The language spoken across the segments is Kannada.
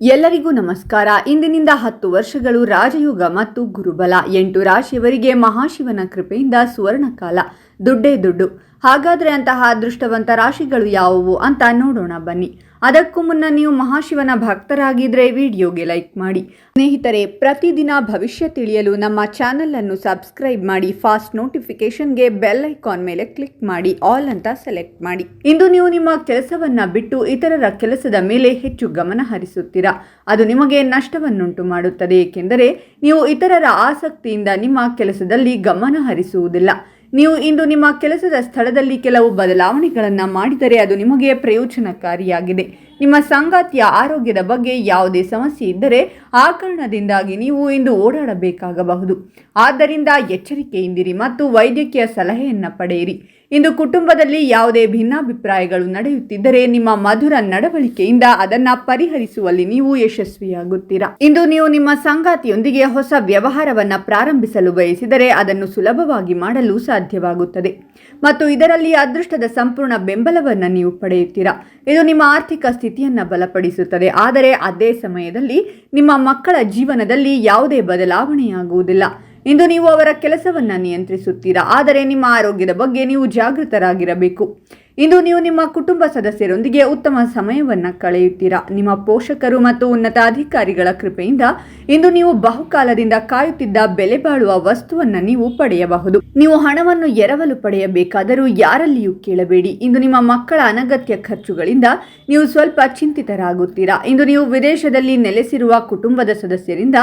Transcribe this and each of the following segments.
ಎಲ್ಲರಿಗೂ ನಮಸ್ಕಾರ. ಇಂದಿನಿಂದ ಹತ್ತು ವರ್ಷಗಳು ರಾಜಯುಗ ಮತ್ತು ಗುರುಬಲ. ಎಂಟು ರಾಶಿಯವರಿಗೆ ಮಹಾಶಿವನ ಕೃಪೆಯಿಂದ ಸುವರ್ಣಕಾಲ. ದುಡ್ಡೇ ದುಡ್ಡು. ಹಾಗಾದ್ರೆ ಅಂತಹ ಅದೃಷ್ಟವಂತ ರಾಶಿಗಳು ಯಾವುವು ಅಂತ ನೋಡೋಣ ಬನ್ನಿ. ಅದಕ್ಕೂ ಮುನ್ನ ನೀವು ಮಹಾಶಿವನ ಭಕ್ತರಾಗಿದ್ರೆ ವಿಡಿಯೋಗೆ ಲೈಕ್ ಮಾಡಿ. ಸ್ನೇಹಿತರೆ, ಪ್ರತಿದಿನ ಭವಿಷ್ಯ ತಿಳಿಯಲು ನಮ್ಮ ಚಾನಲನ್ನು ಸಬ್ಸ್ಕ್ರೈಬ್ ಮಾಡಿ, ಫಾಸ್ಟ್ ನೋಟಿಫಿಕೇಶನ್ಗೆ ಬೆಲ್ ಐಕಾನ್ ಮೇಲೆ ಕ್ಲಿಕ್ ಮಾಡಿ, ಆಲ್ ಅಂತ ಸೆಲೆಕ್ಟ್ ಮಾಡಿ. ಇಂದು ನೀವು ನಿಮ್ಮ ಕೆಲಸವನ್ನ ಬಿಟ್ಟು ಇತರರ ಕೆಲಸದ ಮೇಲೆ ಹೆಚ್ಚು ಗಮನ ಹರಿಸುತ್ತೀರಾ? ಅದು ನಿಮಗೆ ನಷ್ಟವನ್ನುಂಟು ಮಾಡುತ್ತದೆ, ಏಕೆಂದರೆ ನೀವು ಇತರರ ಆಸಕ್ತಿಯಿಂದ ನಿಮ್ಮ ಕೆಲಸದಲ್ಲಿ ಗಮನ ಹರಿಸುವುದಿಲ್ಲ. ನೀವು ಇಂದು ನಿಮ್ಮ ಕೆಲಸದ ಸ್ಥಳದಲ್ಲಿ ಕೆಲವು ಬದಲಾವಣೆಗಳನ್ನು ಮಾಡಿದರೆ ಅದು ನಿಮಗೆ ಪ್ರಯೋಜನಕಾರಿಯಾಗಿದೆ. ನಿಮ್ಮ ಸಂಗಾತಿಯ ಆರೋಗ್ಯದ ಬಗ್ಗೆ ಯಾವುದೇ ಸಮಸ್ಯೆ ಇದ್ದರೆ ಆ ಕಾರಣದಿಂದಾಗಿ ನೀವು ಇಂದು ಓಡಾಡಬೇಕಾಗಬಹುದು. ಆದ್ದರಿಂದ ಎಚ್ಚರಿಕೆಯಿಂದಿರಿ ಮತ್ತು ವೈದ್ಯಕೀಯ ಸಲಹೆಯನ್ನು ಪಡೆಯಿರಿ. ಇಂದು ಕುಟುಂಬದಲ್ಲಿ ಯಾವುದೇ ಭಿನ್ನಾಭಿಪ್ರಾಯಗಳು ನಡೆಯುತ್ತಿದ್ದರೆ ನಿಮ್ಮ ಮಧುರ ನಡವಳಿಕೆಯಿಂದ ಅದನ್ನ ಪರಿಹರಿಸುವಲ್ಲಿ ನೀವು ಯಶಸ್ವಿಯಾಗುತ್ತೀರಾ? ಇಂದು ನೀವು ನಿಮ್ಮ ಸಂಗಾತಿಯೊಂದಿಗೆ ಹೊಸ ವ್ಯವಹಾರವನ್ನ ಪ್ರಾರಂಭಿಸಲು ಬಯಸಿದರೆ ಅದನ್ನು ಸುಲಭವಾಗಿ ಮಾಡಲು ಸಾಧ್ಯವಾಗುತ್ತದೆ. ಮತ್ತು ಇದರಲ್ಲಿ ಅದೃಷ್ಟದ ಸಂಪೂರ್ಣ ಬೆಂಬಲವನ್ನು ನೀವು ಪಡೆಯುತ್ತೀರಾ? ಇದು ನಿಮ್ಮ ಆರ್ಥಿಕ ಸ್ಥಿತಿಯನ್ನು ಬಲಪಡಿಸುತ್ತದೆ. ಆದರೆ ಅದೇ ಸಮಯದಲ್ಲಿ ನಿಮ್ಮ ಮಕ್ಕಳ ಜೀವನದಲ್ಲಿ ಯಾವುದೇ ಬದಲಾವಣೆಯಾಗುವುದಿಲ್ಲ. ಇಂದು ನೀವು ಅವರ ಕೆಲಸವನ್ನು ನಿಯಂತ್ರಿಸುತ್ತೀರಾ? ಆದರೆ ನಿಮ್ಮ ಆರೋಗ್ಯದ ಬಗ್ಗೆ ನೀವು ಜಾಗೃತರಾಗಿರಬೇಕು. ಇಂದು ನೀವು ನಿಮ್ಮ ಕುಟುಂಬ ಸದಸ್ಯರೊಂದಿಗೆ ಉತ್ತಮ ಸಮಯವನ್ನು ಕಳೆಯುತ್ತೀರಾ? ನಿಮ್ಮ ಪೋಷಕರು ಮತ್ತು ಉನ್ನತ ಅಧಿಕಾರಿಗಳ ಕೃಪೆಯಿಂದ ಇಂದು ನೀವು ಬಹುಕಾಲದಿಂದ ಕಾಯುತ್ತಿದ್ದ ಬೆಲೆ ಬಾಳುವ ವಸ್ತುವನ್ನು ನೀವು ಪಡೆಯಬಹುದು. ನೀವು ಹಣವನ್ನು ಎರವಲು ಪಡೆಯಬೇಕಾದರೂ ಯಾರಲ್ಲಿಯೂ ಕೇಳಬೇಡಿ. ಇಂದು ನಿಮ್ಮ ಮಕ್ಕಳ ಅನಗತ್ಯ ಖರ್ಚುಗಳಿಂದ ನೀವು ಸ್ವಲ್ಪ ಚಿಂತಿತರಾಗುತ್ತೀರಾ? ಇಂದು ನೀವು ವಿದೇಶದಲ್ಲಿ ನೆಲೆಸಿರುವ ಕುಟುಂಬದ ಸದಸ್ಯರಿಂದ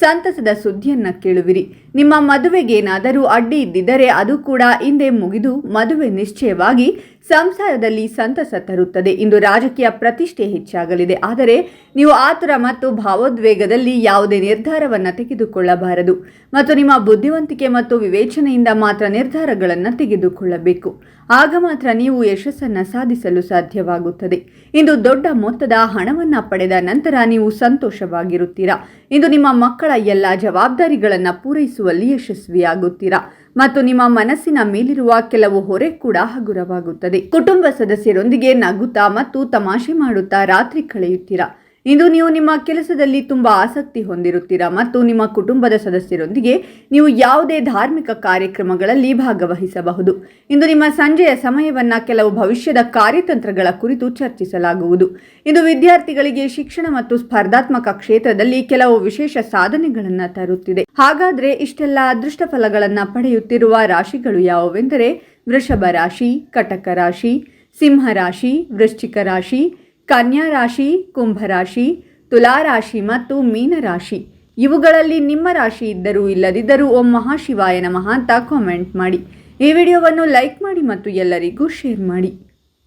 ಸಂತಸದ ಸುದ್ದಿಯನ್ನ ಕೇಳುವಿರಿ. ನಿಮ್ಮ ಮದುವೆಗೇನಾದರೂ ಅಡ್ಡಿ ಇದ್ದಿದ್ದರೆ ಅದು ಕೂಡ ಹಿಂದೆ ಮುಗಿದು ಮದುವೆ ನಿಶ್ಚಯವಾಗಿ ಸಂಸಾರದಲ್ಲಿ ಸಂತಸ ತರುತ್ತದೆ. ಇಂದು ರಾಜಕೀಯ ಪ್ರತಿಷ್ಠೆ ಹೆಚ್ಚಾಗಲಿದೆ. ಆದರೆ ನೀವು ಆತುರ ಮತ್ತು ಭಾವೋದ್ವೇಗದಲ್ಲಿ ಯಾವುದೇ ನಿರ್ಧಾರವನ್ನು ತೆಗೆದುಕೊಳ್ಳಬಾರದು. ಮತ್ತು ನಿಮ್ಮ ಬುದ್ಧಿವಂತಿಕೆ ಮತ್ತು ವಿವೇಚನೆಯಿಂದ ಮಾತ್ರ ನಿರ್ಧಾರಗಳನ್ನು ತೆಗೆದುಕೊಳ್ಳಬೇಕು. ಆಗ ಮಾತ್ರ ನೀವು ಯಶಸ್ಸನ್ನು ಸಾಧಿಸಲು ಸಾಧ್ಯವಾಗುತ್ತದೆ. ಇಂದು ದೊಡ್ಡ ಮೊತ್ತದ ಹಣವನ್ನು ಪಡೆದ ನಂತರ ನೀವು ಸಂತೋಷವಾಗಿರುತ್ತೀರಾ? ಇಂದು ನಿಮ್ಮ ಮಕ್ಕಳ ಎಲ್ಲ ಜವಾಬ್ದಾರಿಗಳನ್ನು ಪೂರೈಸುವಲ್ಲಿ ಯಶಸ್ವಿಯಾಗುತ್ತೀರಾ? ಮತ್ತು ನಿಮ್ಮ ಮನಸ್ಸಿನ ಮೇಲಿರುವ ಕೆಲವು ಹೊರೆ ಕೂಡ ಹಗುರವಾಗುತ್ತದೆ. ಕುಟುಂಬ ಸದಸ್ಯರೊಂದಿಗೆ ನಗುತ್ತಾ ಮತ್ತು ತಮಾಷೆ ಮಾಡುತ್ತಾ ರಾತ್ರಿ ಕಳೆಯುತ್ತೀರಾ? ಇಂದು ನೀವು ನಿಮ್ಮ ಕೆಲಸದಲ್ಲಿ ತುಂಬಾ ಆಸಕ್ತಿ ಹೊಂದಿರುತ್ತೀರಾ ಮತ್ತು ನಿಮ್ಮ ಕುಟುಂಬದ ಸದಸ್ಯರೊಂದಿಗೆ ನೀವು ಯಾವುದೇ ಧಾರ್ಮಿಕ ಕಾರ್ಯಕ್ರಮಗಳಲ್ಲಿ ಭಾಗವಹಿಸಬಹುದು. ಇಂದು ನಿಮ್ಮ ಸಂಜೆಯ ಸಮಯವನ್ನು ಕೆಲವು ಭವಿಷ್ಯದ ಕಾರ್ಯತಂತ್ರಗಳ ಕುರಿತು ಚರ್ಚಿಸಲಾಗುವುದು. ಇಂದು ವಿದ್ಯಾರ್ಥಿಗಳಿಗೆ ಶಿಕ್ಷಣ ಮತ್ತು ಸ್ಪರ್ಧಾತ್ಮಕ ಕ್ಷೇತ್ರದಲ್ಲಿ ಕೆಲವು ವಿಶೇಷ ಸಾಧನೆಗಳನ್ನು ತರುತ್ತಿದೆ. ಹಾಗಾದ್ರೆ ಇಷ್ಟೆಲ್ಲ ಅದೃಷ್ಟ ಫಲಗಳನ್ನು ಪಡೆಯುತ್ತಿರುವ ರಾಶಿಗಳು ಯಾವುವೆಂದರೆ ವೃಷಭ ರಾಶಿ, ಕಟಕ ರಾಶಿ, ಸಿಂಹ ರಾಶಿ, ವೃಶ್ಚಿಕ ರಾಶಿ ಕನ್ಯಾ ರಾಶಿ ಕುಂಭರಾಶಿ ತುಲಾರಾಶಿ ಮತ್ತು ಮೀನರಾಶಿ ಇವುಗಳಲ್ಲಿ ನಿಮ್ಮ ರಾಶಿ ಇದ್ದರೂ ಇಲ್ಲದಿದ್ದರೂ ಓಂ ಮಹಾಶಿವಾಯ ನಮಃ ಅಂತ ಕಾಮೆಂಟ್ ಮಾಡಿ. ಈ ವಿಡಿಯೋವನ್ನು ಲೈಕ್ ಮಾಡಿ ಮತ್ತು ಎಲ್ಲರಿಗೂ ಶೇರ್ ಮಾಡಿ.